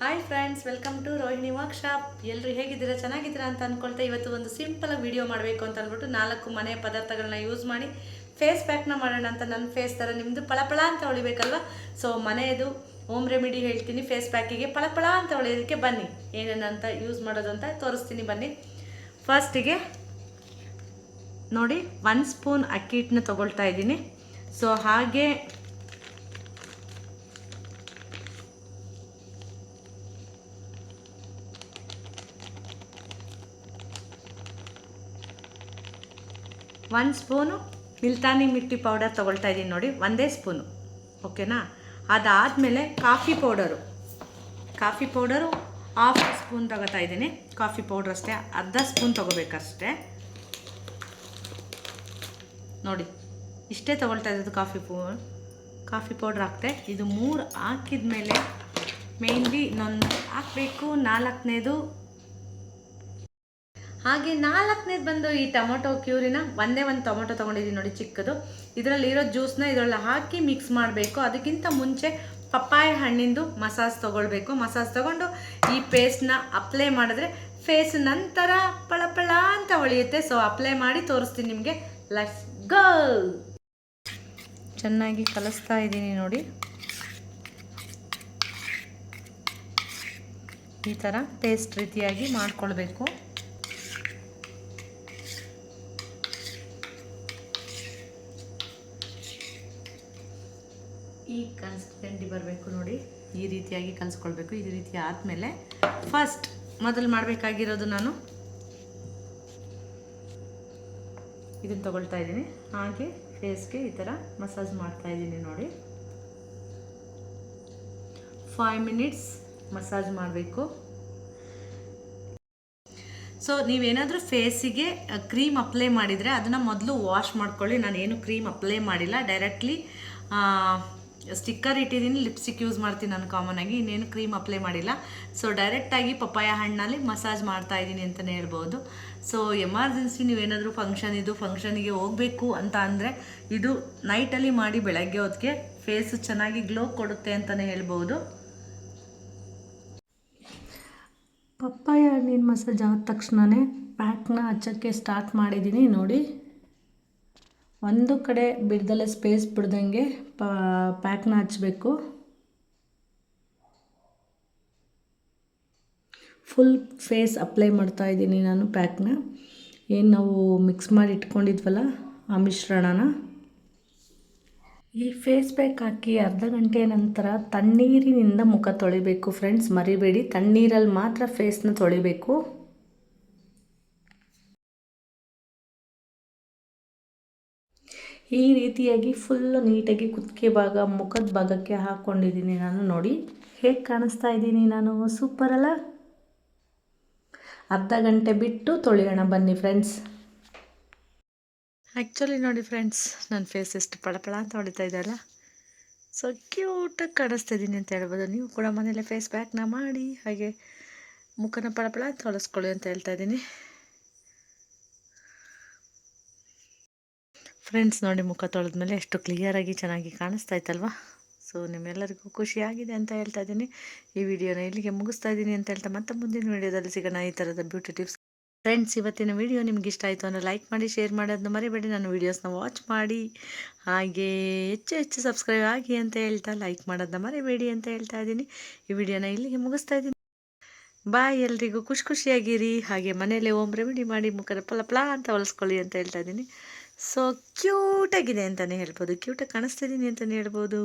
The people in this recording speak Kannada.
Hi friends welcome to Rohini workshop ಎಲ್ಲರೂ ಹೇಗಿದ್ದೀರಾ? ಚೆನ್ನಾಗಿದ್ದೀರಾ ಅಂತ ಅಂದ್ಕೊಳ್ತಾ ಇವತ್ತು ಒಂದು ಸಿಂಪಲ್ ವಿಡಿಯೋ ಮಾಡಬೇಕು ಅಂತ ಅಂದ್ಬಿಟ್ಟು ನಾಲ್ಕು ಮನೆ ಪದಾರ್ಥಗಳನ್ನ ಯೂಸ್ ಮಾಡಿ ಫೇಸ್ ಪ್ಯಾಕ್ನ ಮಾಡೋಣ ಅಂತ ನನ್ನ ಫೇಸ್ ಥರ ನಿಮ್ಮದು ಪಳಪಳ ಅಂತ ಹೊಳಿಬೇಕಲ್ವ? ಸೊ ಮನೆಯದು ಹೋಮ್ ರೆಮಿಡಿ ಹೇಳ್ತೀನಿ. ಫೇಸ್ ಪ್ಯಾಕಿಗೆ ಪಳಪಳ ಅಂತ ಹೊಳೆಯೋದಕ್ಕೆ ಬನ್ನಿ. ಏನೇನಂತ ಯೂಸ್ ಮಾಡೋದು ಅಂತ ತೋರಿಸ್ತೀನಿ ಬನ್ನಿ. ಫಸ್ಟಿಗೆ ನೋಡಿ ಒನ್ ಸ್ಪೂನ್ ಅಕ್ಕಿ ಹಿಟ್ಟನ್ನ ತೊಗೊಳ್ತಾ ಇದ್ದೀನಿ. ಸೊ ಹಾಗೆ ಒಂದು ಸ್ಪೂನು ಮಿಲ್ತಾನಿ ಮಿಟ್ಟಿ ಪೌಡರ್ ತೊಗೊಳ್ತಾ ಇದ್ದೀನಿ ನೋಡಿ, ಒಂದೇ ಸ್ಪೂನು ಓಕೆನಾ ಅದಾದಮೇಲೆ coffee powder coffee powder half spoon ತಗೋತಾ ಇದ್ದೀನಿ ಕಾಫಿ ಪೌಡ್ರ್ ಅಷ್ಟೇ, ಅರ್ಧ ಸ್ಪೂನ್ ತೊಗೋಬೇಕಷ್ಟೇ. ನೋಡಿ, ಇಷ್ಟೇ ತೊಗೊಳ್ತಾ ಇರೋದು ಕಾಫಿ ಪೌ ಕಾಫಿ ಪೌಡ್ರ್ ಹಾಕ್ತೆ ಇದು ಮೂರು ಹಾಕಿದ ಮೇಲೆ ಮೇಯ್ನ್ಲಿ ಇನ್ನೊಂದು ಹಾಕಬೇಕು, ನಾಲ್ಕನೇದು ಹಾಗೆ ನಾಲ್ಕನೇದು ಬಂದು ಈ ಟೊಮೊಟೊ ಕ್ಯೂರಿನ ಒಂದೇ ಒಂದು ಟೊಮೊಟೊ ತೊಗೊಂಡಿದ್ದೀನಿ ನೋಡಿ ಚಿಕ್ಕದು. ಇದರಲ್ಲಿ ಇರೋ ಜ್ಯೂಸ್ನ ಇದರಲ್ಲಿ ಹಾಕಿ ಮಿಕ್ಸ್ ಮಾಡಬೇಕು. ಅದಕ್ಕಿಂತ ಮುಂಚೆ ಪಪ್ಪಾಯ ಹಣ್ಣಿಂದು ಮಸಾಜ್ ತೊಗೊಳ್ಬೇಕು. ಮಸಾಜ್ ತೊಗೊಂಡು ಈ ಪೇಸ್ಟ್ನ ಅಪ್ಲೈ ಮಾಡಿದ್ರೆ ಫೇಸ್ ನಂತರ ಪಳಪಳ ಅಂತ ಹೊಳೆಯುತ್ತೆ ಸೊ ಅಪ್ಲೈ ಮಾಡಿ ತೋರಿಸ್ತೀನಿ ನಿಮಗೆ. ಲಸ್ ಗೋ ಚೆನ್ನಾಗಿ ಕಲಿಸ್ತಾ ಇದ್ದೀನಿ ನೋಡಿ. ಈ ಥರ ಪೇಸ್ಟ್ ರೀತಿಯಾಗಿ ಮಾಡ್ಕೊಳ್ಬೇಕು. ಈ ಕನ್ಸಿಸ್ಟೆಂಟಿ ಬರಬೇಕು ನೋಡಿ, ಈ ರೀತಿಯಾಗಿ ಕಲಿಸ್ಕೊಳ್ಬೇಕು. ಈ ರೀತಿ ಆದಮೇಲೆ ಫಸ್ಟ್ ಮೊದಲು ಮಾಡಬೇಕಾಗಿರೋದು ನಾನು. ಇದನ್ನು ತಗೊಳ್ತಾ ಇದ್ದೀನಿ. ಹಾಗೆ ಫೇಸ್ಗೆ ಈ ಥರ ಮಸಾಜ್ ಮಾಡ್ತಾ ಇದ್ದೀನಿ ನೋಡಿ. ಫೈವ್ ಮಿನಿಟ್ಸ್ ಮಸಾಜ್ ಮಾಡಬೇಕು. ಸೊ ನೀವೇನಾದರೂ ಫೇಸಿಗೆ ಕ್ರೀಮ್ ಅಪ್ಲೈ ಮಾಡಿದರೆ ಅದನ್ನು ಮೊದಲು ವಾಶ್ ಮಾಡ್ಕೊಳ್ಳಿ. ನಾನು ಏನು ಕ್ರೀಮ್ ಅಪ್ಲೈ ಮಾಡಿಲ್ಲ ಡೈರೆಕ್ಟ್ಲಿ ಸ್ಟಿಕ್ಕರ್ ಇಟ್ಟಿದ್ದೀನಿ ಲಿಪ್ಸ್ಟಿಕ್ ಯೂಸ್ ಮಾಡ್ತೀನಿ ನಾನು ಕಾಮನ್ ಆಗಿ, ಇನ್ನೇನು ಕ್ರೀಮ್ ಅಪ್ಲೈ ಮಾಡಿಲ್ಲ. ಸೊ ಡೈರೆಕ್ಟಾಗಿ ಪಪ್ಪಾಯ ಹಣ್ಣಲ್ಲಿ ಮಸಾಜ್ ಮಾಡ್ತಾ ಇದ್ದೀನಿ ಅಂತಲೇ ಹೇಳ್ಬೋದು. ಸೊ ಎಮರ್ಜೆನ್ಸಿ ನೀವೇನಾದರೂ ಫಂಕ್ಷನ್ ಇದು ಫಂಕ್ಷನಿಗೆ ಹೋಗಬೇಕು ಅಂತ ಅಂದರೆ ಇದು ನೈಟಲ್ಲಿ ಮಾಡಿ ಬೆಳಗ್ಗೆ ಹೊತ್ತಿಗೆ ಫೇಸು ಚೆನ್ನಾಗಿ ಗ್ಲೋ ಕೊಡುತ್ತೆ ಅಂತಲೇ ಹೇಳ್ಬೋದು. ಪಪ್ಪಾಯ ಹಣ್ಣಿನ ಮಸಾಜ್ ಆದ ತಕ್ಷಣವೇ ಪ್ಯಾಕ್ನ ಹಚ್ಚೋಕ್ಕೆ ಸ್ಟಾರ್ಟ್ ಮಾಡಿದ್ದೀನಿ ನೋಡಿ. ಒಂದು ಕಡೆ ಬಿಡ್ದಲ್ಲೇ ಸ್ಪೇಸ್ ಬಿಡ್ದಂಗೆ ಪ್ಯಾಕ್ನ ಹಚ್ಚಬೇಕು ಫುಲ್ ಫೇಸ್ ಅಪ್ಲೈ ಮಾಡ್ತಾ ಇದ್ದೀನಿ ನಾನು ಪ್ಯಾಕ್ನ ಏನು ನಾವು ಮಿಕ್ಸ್ ಮಾಡಿ ಇಟ್ಕೊಂಡಿದ್ವಲ್ಲ ಆ ಮಿಶ್ರಣನ ಈ ಫೇಸ್ ಪ್ಯಾಕ್ ಹಾಕಿ ಅರ್ಧ ಗಂಟೆ ನಂತರ ತಣ್ಣೀರಿನಿಂದ ಮುಖ ತೊಳಿಬೇಕು ಫ್ರೆಂಡ್ಸ್ ಮರಿಬೇಡಿ. ತಣ್ಣೀರಲ್ಲಿ ಮಾತ್ರ ಫೇಸ್ನ ತೊಳಿಬೇಕು. ಈ ರೀತಿಯಾಗಿ ಫುಲ್ಲು ನೀಟಾಗಿ ಕುತ್ತಿಗೆ ಭಾಗ, ಮುಖದ ಭಾಗಕ್ಕೆ ಹಾಕ್ಕೊಂಡಿದ್ದೀನಿ ನಾನು ನೋಡಿ. ಹೇಗೆ ಕಾಣಿಸ್ತಾ ಇದ್ದೀನಿ ನಾನು? ಸೂಪರ್ ಅಲ್ಲ? ಅರ್ಧ ಗಂಟೆ ಬಿಟ್ಟು ತೊಳೆಯೋಣ ಬನ್ನಿ ಫ್ರೆಂಡ್ಸ್ ಆ್ಯಕ್ಚುಲಿ ನೋಡಿ ಫ್ರೆಂಡ್ಸ್ ನನ್ನ ಫೇಸ್ ಎಷ್ಟು ಪಳಪಳ ಅಂತ ಹೊಡಿತಾ ಇದೆಯಲ್ಲ ಸೊ ಕ್ಯೂಟಾಗಿ ಕಾಣಿಸ್ತಾ ಇದ್ದೀನಿ ಅಂತ ಹೇಳ್ಬೋದು. ನೀವು ಕೂಡ ಮನೇಲೆ ಫೇಸ್ ಪ್ಯಾಕ್ನ ಮಾಡಿ, ಹಾಗೆ ಮುಖನ ಪಳಪಳ ಅಂತ ಹೊಲಿಸ್ಕೊಳ್ಳಿ ಅಂತ ಹೇಳ್ತಾ ಇದ್ದೀನಿ. ಫ್ರೆಂಡ್ಸ್ ನೋಡಿ ಮುಖ ತೊಳೆದ್ಮೇಲೆ ಎಷ್ಟು ಕ್ಲಿಯರಾಗಿ ಚೆನ್ನಾಗಿ ಕಾಣಿಸ್ತಾ ಇತ್ತಲ್ವಾ ಸೊ ನಿಮ್ಮೆಲ್ಲರಿಗೂ ಖುಷಿಯಾಗಿದೆ ಅಂತ ಹೇಳ್ತಾ ಇದ್ದೀನಿ. ಈ ವಿಡಿಯೋನ ಇಲ್ಲಿಗೆ ಮುಗಿಸ್ತಾ ಇದ್ದೀನಿ ಅಂತ ಹೇಳ್ತಾ ಮತ್ತೆ ಮುಂದಿನ ವಿಡಿಯೋದಲ್ಲಿ ಸಿಗೋಣ. ಈ ಥರದ ಬ್ಯೂಟಿ ಟಿಪ್ಸ್ ಫ್ರೆಂಡ್ಸ್ ಇವತ್ತಿನ ವಿಡಿಯೋ ನಿಮ್ಗೆ ಇಷ್ಟ ಆಯಿತು ಅಂದರೆ ಲೈಕ್ ಮಾಡಿ ಶೇರ್ ಮಾಡಿ ಅದನ್ನ ಮರಿಬೇಡಿ. ನನ್ನ ವೀಡಿಯೋಸ್ನ ವಾಚ್ ಮಾಡಿ. ಹಾಗೆ ಹೆಚ್ಚು ಹೆಚ್ಚು ಸಬ್ಸ್ಕ್ರೈಬ್ ಆಗಿ ಅಂತ ಹೇಳ್ತಾ ಲೈಕ್ ಮಾಡೋದನ್ನ ಮರಿಬೇಡಿ ಅಂತ ಹೇಳ್ತಾ ಇದ್ದೀನಿ. ಈ ವಿಡಿಯೋನ ಇಲ್ಲಿಗೆ ಮುಗಿಸ್ತಾ ಇದ್ದೀನಿ. ಬಾಯ್ ಎಲ್ರಿಗೂ. ಖುಷಿ ಖುಷಿಯಾಗಿರಿ. ಹಾಗೆ ಮನೆಯಲ್ಲೇ ಓಮ್ ರೆಮಿಡಿ ಮಾಡಿ, ಮುಖದ ಪಲ ಪ್ಲಾ ಅಂತ ಹೊಲಿಸ್ಕೊಳ್ಳಿ ಅಂತ ಹೇಳ್ತಾ ಇದ್ದೀನಿ. ಸೊ ಕ್ಯೂಟಾಗಿದೆ ಅಂತಲೇ ಹೇಳ್ಬೋದು. ಕ್ಯೂಟಾಗಿ ಕಾಣಿಸ್ತಿದ್ದೀನಿ ಅಂತಲೇ ಹೇಳ್ಬೋದು.